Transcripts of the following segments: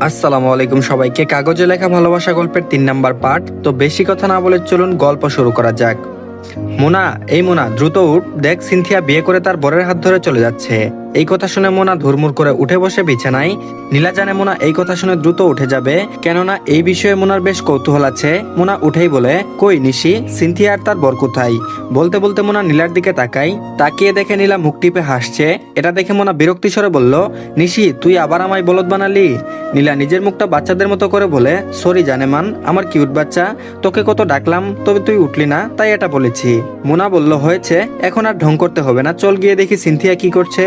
আসসালামু আলাইকুম সবাইকে। কাগজে লেখা ভালোবাসা গল্পের তিন নাম্বার পার্ট তো বেশি কথা না বলে চলুন গল্প শুরু করা যাক। মোনা, এই মোনা, দ্রুত উঠ। দেখ, সিনথিয়া বিয়ে করে তার বরের হাত ধরে চলে যাচ্ছে। এই কথা শুনে মোনা ধুরমুর করে উঠে বসে বিছানায়। নীলা জানে মোনা এই কথা শুনে দ্রুত উঠে যাবে, কেননা এই বিষয়ে মোনার বেশ কৌতূহল আছে। মোনা উঠেই বলে, কই নিশি, সিনথিয়া আর তার বর কোথায়? বলতে বলতে মোনা নীলার দিকে তাকাই তাকিয়ে দেখে নীলা মুখ টিপে হাসছে। এটা দেখে মোনা বিরক্তি স্বরে বলল, নিশি, তুই আবার আমায় বলদ বানালি? নীলা নিজের মুখটা বাচ্চাদের মতো করে বলে, সরি জানেমান, আমার কিউট বাচ্চা, তোকে কত ডাকলাম, তবে তুই উঠলি না, তাই এটা বলেছি। মোনা বলল, হয়েছে, এখন আর ঢং করতে হবে না, চল গিয়ে দেখি সিনথিয়া কি করছে।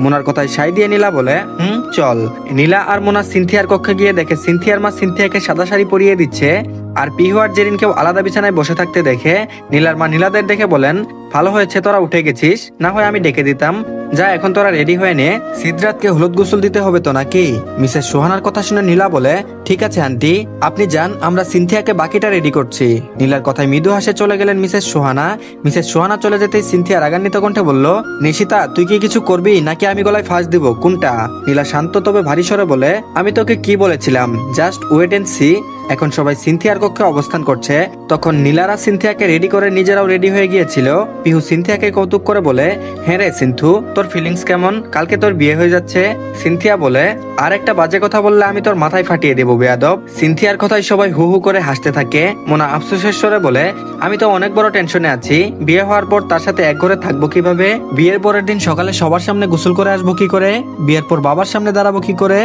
মোনার কথায় সাই দিয়ে নীলা বলে, হুম, চল। নীলা আর মোনা সিনথিয়ার কক্ষে গিয়ে দেখে সিনথিয়ার মা সিনথিয়াকে সাদা শাড়ি পরিয়ে দিচ্ছে আর পিহু আর জেরিনকেও আলাদা বিছানায় বসে থাকতে দেখে নীলার মা নীলাদের দেখে বলেন, ভালো হয়েছে, তোরা উঠে গেছিস। না হয় আমি ডেকে দিতাম। যা এখন তোরা রেডি হয়ে নে। সিদ্ধার্থকে হলুদ গোসল দিতে হবে তো নাকি? মিসেস সোহানার কথা শুনে নীলা বলে, ঠিক আছে, আন্টি। আপনি যান, আমরা সিনথিয়াকে বাকিটা রেডি করছি। নীলার কথায় মৃদু হাসে চলে গেলেন মিসেস সোহানা। মিসেস সোহানা চলে যেতেই সিনথিয়া রাগান্বিত কণ্ঠে বলল, নিশিতা, তুই কি কিছু করবি? নাকি আমি গলায় ফাঁস দিব? কোনটা? নীলা শান্ত তবে ভারী স্বরে বলে, আমি তোকে কি বলেছিলাম? Just wait and see. এখন সবাই সিনথিয়ার কক্ষে অবস্থান করছে। তখন নীলারা সিনথিয়াকে রেডি করে নিজেরাও রেডি হয়ে গিয়েছিল। পিহু সিনথিয়াকে কৌতুক করে বলে হ্যাঁ রে সিনথু তোর ফিলিংস কেমন? কালকে তোর বিয়ে হয়ে যাচ্ছে। সিনথিয়া বলে আর একটা বাজে কথা বললে আমি তোর মাথায় ফাটিয়ে দেবো, বেয়াদব। সিনথিয়ার কথায় সবাই হু হু করে হাসতে থাকে। মোনা আফসোসের স্বরে বলে, আমি তো অনেক বড় টেনশনে আছি। বিয়ে হওয়ার পর তার সাথে এক ঘরে থাকব কীভাবে? বিয়ের পরের দিন সকালে সবার সামনে গোসল করে আসব কি করে? বিয়ের পর বাবার সামনে দাঁড়াবো কি করে?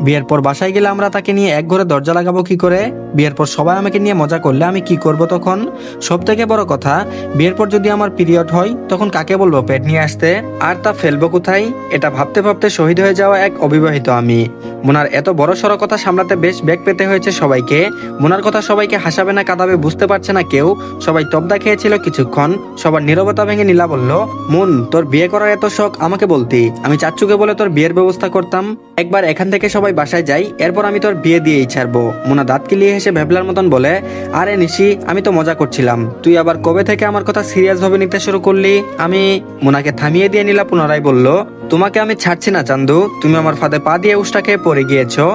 বিয়ের পর বাসায় গেলে আমরা তাকে নিয়ে এক ঘরে দরজা লাগাবো কি করে? বিয়ের পর সবাই আমাকে নিয়ে মজা করলে আমি কি করব তখন? সব থেকে বড় কথা, বিয়ের পর যদি আমার পিরিয়ড হয়, তখন কাকে বলব পেট নিয়ে আসতে? আর তা ফেলব কোথায়? এটা ভাবতে ভাবতে শহীদ হয়ে যাওয়া এক অবিবাহিত আমি। মোনার এত বড় সড়ো কথা সামলাতে বেশ ব্যাগ পেতে হয়েছে সবাইকে। মোনার কথা সবাইকে হাসাবে না, কাঁদাবে, বুঝতে পারছে না কেউ। সবাই তবদা খেয়েছিল কিছুক্ষণ, সবার নীরবতা ভেঙে নীলা বলল, মুন, তোর বিয়ে করার এত শখ আমাকে বলতি। আমি চাচ্চুকে বলে তোর বিয়ের ব্যবস্থা করতাম। একবার এখান থেকে সবাই বাসায় যাই, এরপর আমি তোর বিয়ে দিয়েই ছাড়বো। মোনা দাঁত কিলিয়ে হেসে ভেবলার মতন বলে, আরে নিশি, আমি তো মজা করছিলাম। তুই আবার কবে থেকে আমার কথা সিরিয়াস ভাবে নিতে শুরু করলি? আমি মোনাকে থামিয়ে দিয়ে নিলা পুনরায় বলল, তোমাকে আমি ছাড়ছি না, চান্দু। তুমি আমার ফাঁদে পা দিয়ে উষ্টা খেয়ে পড়ে গিয়েছো।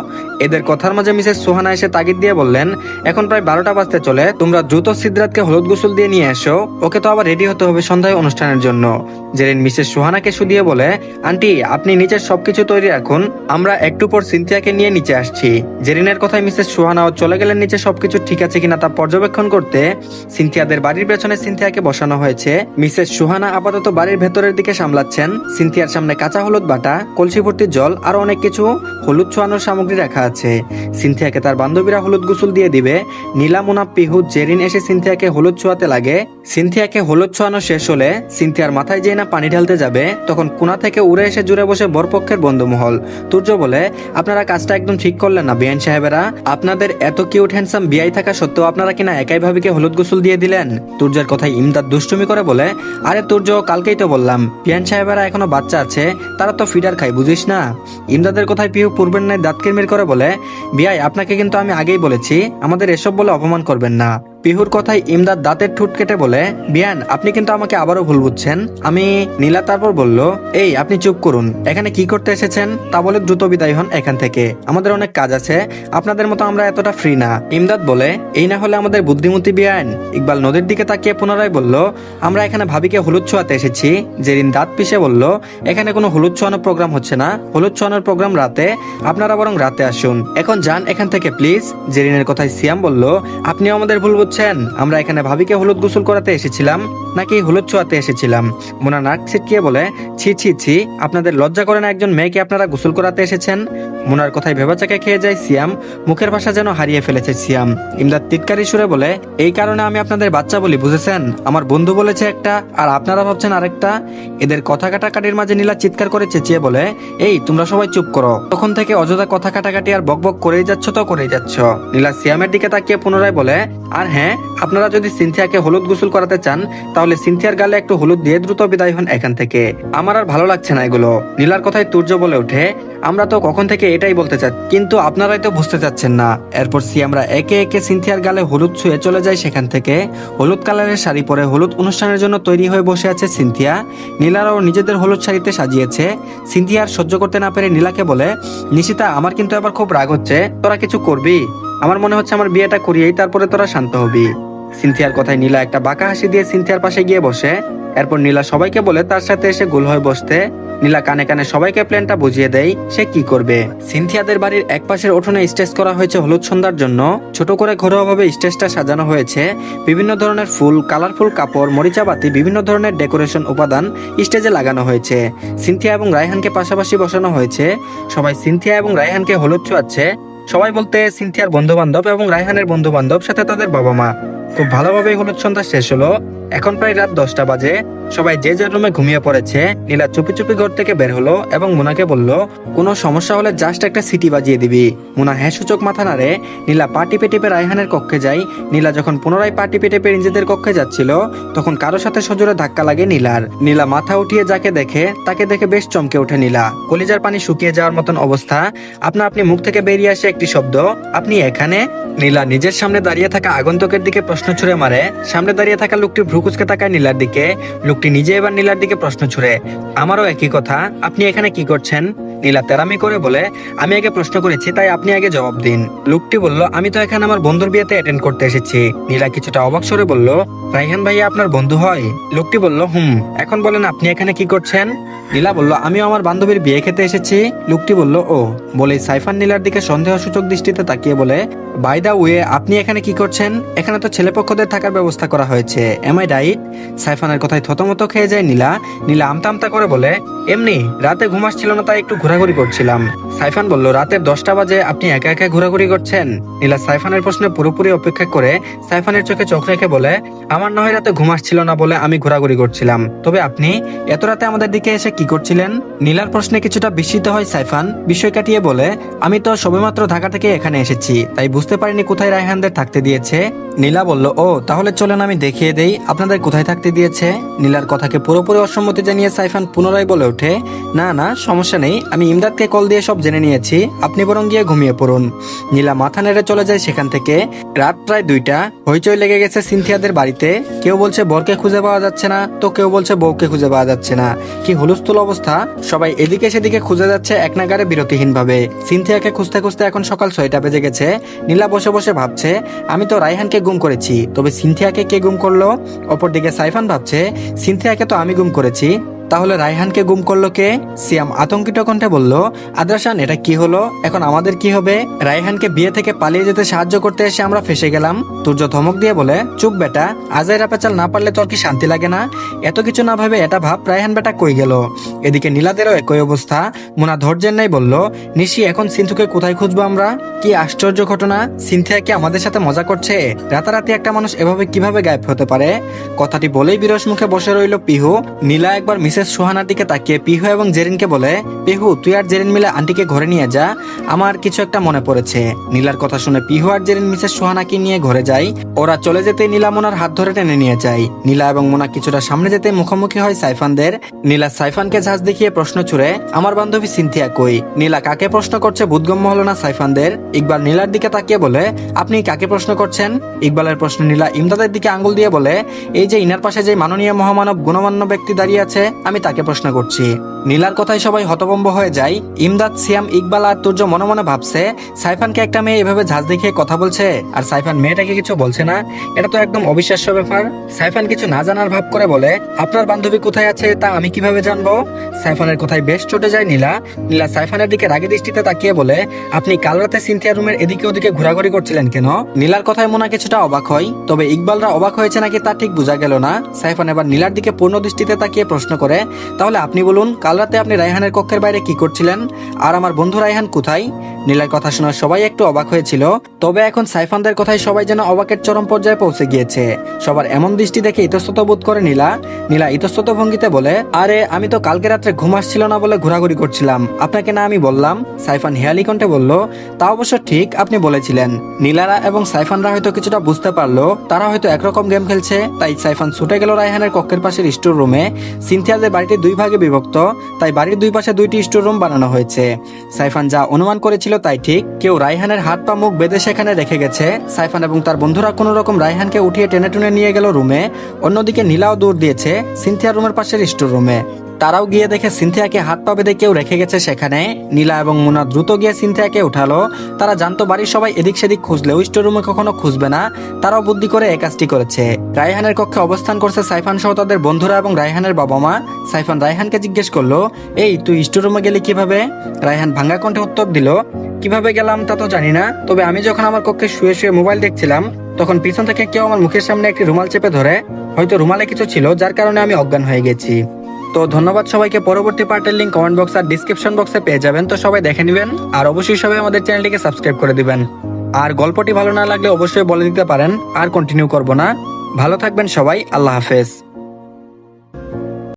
এদের কথার মাঝে মিসেস সোহানা এসে তাগিদ দিয়ে বললেন, এখন প্রায় বারোটা বাজতে চলে, তোমরা দ্রুত সিদ্ধার্থকে হলুদ গোসল দিয়ে নিয়ে এসো, ওকে তো আবার রেডি হতে হবে সন্ধ্যায় অনুষ্ঠানের জন্য। জেরিন মিসেস সোহানাকে শুধিয়ে বলে, আন্টি, আপনি নিচের সবকিছু তৈরি রাখুন, আমরা একটু পর সিনথিয়াকে নিয়ে নিচে আসছি। জেরিনের কথায় মিসেস সোহানাও চলে গেলেন নিচে সবকিছু ঠিক আছে কিনা তা পর্যবেক্ষণ করতে, সিনথিয়াদের বাড়ির পেছনে সিনথিয়াকে বসানো হয়েছে। মিসেস সোহানা আপাতত বাড়ির ভেতরের দিকে সামলাচ্ছেন। সিনথিয়ার সামনে কাঁচা হলুদ বাটা কলসি ভর্তি জল আর অনেক কিছু, হলুদ ছোয়ানোর সামগ্রী রাখা আছে। সিনথিয়াকে তার বান্ধবীরা হলুদ গোসল দিয়ে দিবে। নীলা মুনা পিহু, জেরিন এসে সিনথিয়াকে হলুদ ছোঁয়াতে লাগে। সিনথিয়াকে হলুদ ছোঁয়ানো শেষ হলে সিনথিয়ার মাথায় যেই না পানি ঢালতে যাবে, তখন কোনা থেকে উড়ে এসে জুড়ে বসে বরপক্ষের বন্ধুমহল। তুর্য বলে, আপনারা কাজটা একদম ঠিক করলেন না, বিয়ান সাহেবেরা। আপনাদের এত কিউট হ্যান্ডসাম বিয়াই থাকা সত্ত্বেও আপনারা কিনা একাই ভাবিকে হলুদ গোসল দিয়ে দিলেন? তুর্যের কথায় ইমদাদ দুষ্টুমি করে বলে, আরে তুর্য, কালকেই তো বললাম, বিয়ান সাহেবেরা এখনও বাচ্চা আছে, তারা তো ফিডার খায়, বুঝিস না? ইমদাদের কথায় পিহু পূর্বের ন্যায় দাঁত কিরমির করে বলে বিয়াই আপনাকে কিন্তু আমি আগেই বলেছি আমাদের এসব বলে অপমান করবেন না। পিহুর কথায় ইমদাদ দাঁতের ঠুট কেটে বলে, বিয়ান, আপনি কিন্তু আমাকে আবারও ভুল বুঝছেন। আমি নীলা তারপর বলল, এই, আপনি চুপ করুন। এখানে কি করতে এসেছেন? তা বলে দ্রুত বিদায় হন এখান থেকে। আমাদের অনেক কাজ আছে। আপনাদের মতো আমরা এতটা ফ্রি না। ইমদাদ বলে, এই না হলে আমাদের বুদ্ধিমতী বিয়ান। ইকবাল নদীর দিকে তাকিয়ে পুনরায় বলল, আমরা এখানে ভাবিকে হলুদ ছোঁয়াতে এসেছি। জেরিন দাঁত পিষে বলল, এখানে কোনো হলুদ ছোঁয়ানোর প্রোগ্রাম হচ্ছে না। হলুদ ছোঁয়ানোর প্রোগ্রাম রাতে। আপনারা বরং রাতে আসুন। এখন যান এখান থেকে প্লিজ জেরিনের কথায় সিয়াম বলল, আপনিও আমাদের ভুল বুঝছেন। আমরা এখানে ভাবিকে হলুদ গোসল করাতে এসেছিলাম। নাকি হলুদ ছোঁয়াতে এসেছিলাম? মোনা নাক ছিটকিয়ে বলে, ছি ছি ছি, আপনাদের লজ্জা করে না একজন মেয়েকে আপনারা গোসল করাতে এসেছেন? মোনার কথায় ভেবাচাকে খেয়ে যায় সিয়াম, মুখের ভাষা যেন হারিয়ে ফেলেছে সিয়াম। ইমদাদ তিটকারি সুরে বলে, এই কারণে আমি আপনাদের বাচ্চা বলি, বুঝেছেন? আমার বন্ধু বলেছে একটা, আর আপনারা ভাবছেন আরেকটা? এদের কথা কাটাকাটির মাঝে নীলা চিৎকার করে চেঁচিয়ে বলে, এই, তোমরা সবাই চুপ করো। তখন থেকে অযথা কথা কাটাকাটি আর বকবক করেই যাচ্ছ তো করেই যাচ্ছ। নীলা সিয়ামের দিকে তাকিয়ে পুনরায় বলে, আর হ্যাঁ আপনারা যদি সিনথিয়াকে হলুদ গোসল করাতে চান, তাহলে তাহলে সিনথিয়ার গালে একটু হলুদ দিয়ে দ্রুত বিদায় হন এখান থেকে। আমার আর ভালো লাগছে না এগুলো। নীলার কথায় তুর্য বলে ওঠে, আমরা তো কখন থেকে এটাই বলতে চাই কিন্তু আপনারাই তো বুঝতে চাচ্ছেন না। এরপর সি, আমরা একে একে সিনথিয়ার গালে হলুদ ছুঁয়ে চলে যাই সেখান থেকে। হলুদ কালারের শাড়ি পরে হলুদ অনুষ্ঠানের জন্য তৈরি হয়ে বসে আছে সিনথিয়া। নীলারাও নিজেদের হলুদ শাড়িতে সাজিয়েছে। সিনথিয়া আর সহ্য করতে না পেরে নীলাকে বলে, নিশিতা, আমার কিন্তু এবার খুব রাগ হচ্ছে। তোরা কিছু করবি? আমার মনে হচ্ছে আমার বিয়েটা করিয়েই তারপরে তোরা শান্ত হবি। সিনথিয়ার কথায় নীলা একটা বাঁকা হাসি দিয়ে সিনথিয়ার পাশে গিয়ে বসে। এরপর নীলা সবাইকে বলে তার সাথে এসে গোল হয়ে বসতে। নীলা কানে কানে সবাইকে প্ল্যানটা বুঝিয়ে দেয়, সে কি করবে। সিনথিয়াদের বাড়ির এক পাশের উঠোনে স্টেজ করা হয়েছে হলুদ সন্ধ্যার জন্য। ছোট করে ঘরোয়াভাবে স্টেজটা সাজানো হয়েছে। বিভিন্ন ধরনের ফুল, কালারফুল কাপড় মরিচাবাতি বিভিন্ন ধরনের ডেকোরেশন উপাদান স্টেজে লাগানো হয়েছে। সিনথিয়া এবং রায়হানকে পাশাপাশি বসানো হয়েছে। সবাই সিনথিয়া এবং রায়হানকে হলুদ ছোঁয়াচ্ছে সবাই বলতে সিনথিয়ার বন্ধু বান্ধব এবং রায়হানের বন্ধু বান্ধব সাথে তাদের বাবা মা খুব ভালোভাবে হলুদ সন্ধ্যা শেষ হলো। এখন প্রায় রাত দশটা বাজে। সবাই যে যার রুমে ঘুমিয়ে পড়েছে, নীলা চুপি চুপি ঘর থেকে বের হলো এবং মোনাকে বলল, কোনো সমস্যা হলে জাস্ট একটা সিটি বাজিয়ে দিবি। মোনা হ্যাঁ সূচক মাথা নাড়ে, নীলা পা টিপে টিপে রায়হানের কক্ষে যায়। নীলা যখন পুনরায় পা টিপে টিপে নিজেদের কক্ষে যাচ্ছিল, তখন কারও সাথে সজোরে ধাক্কা লাগে নীলার। নীলা মাথা উঠিয়ে যাকে দেখে, তাকে দেখে বেশ চমকে ওঠে নীলা। কলিজার পানি শুকিয়ে যাওয়ার মতন অবস্থা। আপনা আপনি মুখ থেকে বেরিয়ে আসে একটি শব্দ। আপনি এখানে? নীলা নিজের সামনে দাঁড়িয়ে থাকা আগন্তুকের দিকে প্রশ্ন ছুড়ে মারে। সামনে দাঁড়িয়ে থাকা লোকটি ভ্রুকুচকে তাকায় নীলার দিকে। লোকটি নিজে এবার নীলার দিকে প্রশ্ন ছুড়ে, আমারও একই কথা, আপনি এখানে কি করছেন? নীলা তেরামি করে বলে, আমি আগে প্রশ্ন করেছি, তাই আপনি আগে জবাব দিন। লোকটি বলল, আমি তো এখানে আমার বন্ধুর বিয়েতে অ্যাটেন্ড করতে এসেছি। নীলা কিছুটা অবাক স্বরে বলল, রাইহান ভাইয়া আপনার বন্ধু হয়? লোকটি বলল, হুম, এখন বলেন আপনি এখানে কি করছেন? নীলা বলল, আমিও আমার বান্ধবীর বিয়ে খেতে এসেছি। লোকটি বলল, ও বলে সাইফান নীলার দিকে সন্দেহসূচক দৃষ্টিতে তাকিয়ে বলে, বাই দা ওয়ে, আপনি এখানে কি করছেন? এখানে তো ছেলেপক্ষদের থাকার ব্যবস্থা করা হয়েছে। এম আই রাইট সাইফানের কথায় থতমত খেয়ে যায় নীলা। নীলা আমতা আমতা করে বলে, এমনি, রাতে ঘুম আসছিল না, তাই একটু ঘোরাঘুরি করছিলাম। সাইফান বলল, রাতের দশটা বাজে, আপনি একা একা ঘোরাঘুরি করছেন? নীলা সাইফানের প্রশ্নে পুরোপুরি অপেক্ষা করে সাইফানের চোখে চোখ রেখে বলে, আমার নয় রাতে ঘুম আসছিল না বলে আমি ঘোরাঘুরি করছিলাম। তবে আপনি এত রাতে আমাদের দিকে এসে কি করছিলেন? নীলার প্রশ্নে কিছুটা বিস্মিত হয় সাইফান। বিষয় কাটিয়ে বলে, আমি তো সবেমাত্র ঢাকা থেকে এখানে এসেছি, তাই বুঝতে পারিনি কোথায় রায়হানদের থাকতে দিয়েছে? নীলা বলল, ও, তাহলে চলেন আমি দেখিয়ে দেই আপনাদের কোথায় থাকতে দিয়েছে? নীলার কথাকে পুরোপুরি অসম্মতি জানিয়ে সাইফান পুনরায় বলে ওঠে, না না, সমস্যা নেই, আমি ইমদাদকে কল দিয়ে সব জেনে নিয়েছি, আপনি বরং গিয়ে ঘুমিয়ে পড়ুন। নীলা মাথা নেড়ে চলে যায় সেখান থেকে। রাত প্রায় দুইটা, হইচই লেগে গেছে সিনথিয়াদের বাড়িতে। কেউ বলছে, বরকে খুঁজে পাওয়া যাচ্ছে না। তো কেউ বলছে, বউকে খুঁজে পাওয়া যাচ্ছে না। কি হুলস্থুল অবস্থা। সবাই এদিকে সেদিকে খুঁজে যাচ্ছে এক নাগারে বিরতিহীন ভাবে সিনথিয়াকে খুঁজতে খুঁজতে এখন সকাল ছয়টা বেজে গেছে। নীলা বসে বসে বসে ভাবছে, আমি তো রায়হানকে গুম করেছি, তবে সিনথিয়াকে কে গুম করল? অপরদিকে সাইফান ভাবছে, সিনথিয়াকে তো আমি গুম করেছি। তাহলে রায়হানকে গুম করল কে? সিয়াম আতঙ্কিত কণ্ঠে বলল, আদ্রাসান, এটা কি হলো? এখন আমাদের কি হবে? রায়হানকে বিয়ে থেকে পালিয়ে যেতে সাহায্য করতে এসে আমরা ফেসে গেলাম। তুর্য ধমক দিয়ে বলে, চুপ বেটা, আজাইরা পেঁচাল না পারলে তোর কি শান্তি লাগে না? এত কিছু না ভাবে এটা ভাব রায়হান বেটা কই গেল? এদিকে নীলাদেরও একই অবস্থা। মোনা ধৈর্যের নাই বলল, নিশি, এখন সিন্ধুকে কোথায় খুঁজবো আমরা? কি আশ্চর্য ঘটনা। সিনথিয়া কি আমাদের সাথে মজা করছে? রাতারাতি একটা মানুষ এভাবে কীভাবে গায়েব হতে পারে? কথাটি বলেই বিরস মুখে বসে রইল পিহু। নীলা একবার মিসেস সোহানার দিকে তাকিয়ে পিহু এবং জেরিনকে বলে, পিহু, তুই আর জেরিন মিলে আন্টিকে ঘরে নিয়ে যা। আমার কিছু একটা মনে পড়েছে। নীলার কথা শুনে পিহু আর জেরিন মিসেস সোহানাকে নিয়ে ঘরে যায়। ওরা চলে যেতে নীলা মোনার হাত ধরে টেনে নিয়ে যায়। নীলা এবং মোনা কিছুটা সামনে যেতে মুখোমুখি হয় সাইফানদের। নীলা সাইফানকে ঝাঁজ দেখিয়ে প্রশ্ন ছুড়ে, আমার বান্ধবী সিনথিয়া কই? নীলা, কাকে প্রশ্ন করছে বুধগম্য হলো না সাইফানদের? ইকবাল নীলার দিকে তাকিয়ে বলে, আপনি কাকে প্রশ্ন করছেন? ইকবালের প্রশ্ন নীলা ইমদাদের দিকে আঙ্গুল দিয়ে বলে, এই যে ইনার পাশে যে মাননীয় মহামানব গুণমান্য ব্যক্তি দাঁড়িয়ে আছে আমি তাকে প্রশ্ন করছি নীলার কথায় সবাই হতভম্ব হয়ে যায়। ইমদাদ, সিয়াম, ইকবাল আর তুর্য মনে মনে ভাবছে, সাইফানকে একটা মেয়ে এভাবে ঝাঁজ দেখিয়ে কথা বলছে, আর সাইফান মেয়েটাকে কিছু বলছে না। এটা তো একদম অবিশ্বাস্য ব্যাপার। সাইফান কিছু না জানার ভাব করে বলে, আপনার বান্ধবী কোথায় আছে তা আমি কীভাবে জানব? সাইফানের কথায় বেশ চটে যায় নীলা। নীলা সাইফানের দিকে রাগী দৃষ্টিতে তাকিয়ে বলে, আপনি কাল রাতে সিনথিয়া রুমের এদিকে ওদিকে ঘোরাঘুরি করছিলেন কেন? নীলার কথায় মোনা কিছুটা অবাক হয়, তবে ইকবালরা অবাক হয়েছে নাকি তা ঠিক বোঝা গেল না। সাইফান এবার নীলার দিকে পূর্ণ দৃষ্টিতে তাকিয়ে প্রশ্ন করে, তাহলে আপনি বলুন, কাল কাল রাতে আপনি রায়হানের কক্ষের বাইরে কি করছিলেন? আর আমার বন্ধু রায়হান কোথায়? নীলার কথা শোনা সবাই একটু অবাক হয়েছিল। তবে এখন সাইফানদের কথায় সবাই যেন অবাকের চরম পর্যায়ে পৌঁছে গিয়েছে। সবার এমন দৃষ্টি দেখে ইতস্তত বোধ করে নীলা। নীলা ইতস্তত ভঙ্গিতে বলে, আরে, আমি তো কালকে রাত্রে ঘুম আসছিল না বলে ঘোরাঘুরি করছিলাম। আপনাকে না আমি বললাম? সাইফান হেয়ালি কণ্ঠে বলল, তা অবশ্য ঠিক, আপনি বলেছিলেন। নীলারা এবং সাইফানরা হয়তো কিছুটা বুঝতে পারল। তারা হয়তো একরকম গেম খেলছে। তাই সাইফান ছুটে গেল রায়হানের কক্ষের পাশের স্টোর রুমে। সিনথিয়াদের বাড়িটি দুই ভাগে বিভক্ত। তাই বাড়ির দুই পাশে দুইটি স্টোর রুম বানানো হয়েছে। সাইফান যা অনুমান করেছিল তাই ঠিক। কেউ রায়হানের হাত পা মুখ বেঁধে সেখানে রেখে গেছে। সাইফান এবং তার বন্ধুরা কোনো রকম রায়হানকে উঠিয়ে টেনে টুনে নিয়ে গেল রুমে। অন্যদিকে নীলাও দৌড় দিয়েছে সিনথিয়া রুমের পাশের স্টোর রুমে তারাও গিয়ে দেখে সিনথিয়াকে হাত পা বেঁধে কেউ রেখে গেছে সেখানে। নীলা এবং মুনা দ্রুত গিয়ে সিনথিয়াকে উঠালো। তারা জানতো বাড়ির সবাই এদিক সেদিক খুঁজলেও স্টোর রুমে কখনো খুঁজবে না। তারাও বুদ্ধি করে এই কাজটি করেছে। রায়হানের কক্ষে অবস্থান করছে সাইফান সহ তাদের বন্ধুরা এবং রায়হানের বাবা মা সাইফান রায়হানকে জিজ্ঞেস করল, এই, তুই স্টোর রুমে গেলি কীভাবে? রায়হান ভাঙ্গা কণ্ঠে উত্তর দিল, কীভাবে গেলাম তা তো জানি না, তবে আমি যখন আমার কক্ষে শুয়ে শুয়ে মোবাইল দেখছিলাম, তখন পিছন থেকে কেউ আমার মুখের সামনে একটি রুমাল চেপে ধরে, হয়তো রুমালে কিছু ছিল, যার কারণে আমি অজ্ঞান হয়ে গেছি। তো ধন্যবাদ সবাইকে। পরবর্তী পার্টের লিঙ্ক কমেন্ট বক্স আর ডিসক্রিপশন বক্সে পেয়ে যাবেন। তো সবাই দেখে নেবেন। আর অবশ্যই সবাই আমাদের চ্যানেলটিকে সাবস্ক্রাইব করে দিবেন। আর গল্পটি ভালো না লাগলে অবশ্যই বলে দিতে পারেন। আর কন্টিনিউ করব না। ভালো থাকবেন সবাই। আল্লাহ হাফেজ।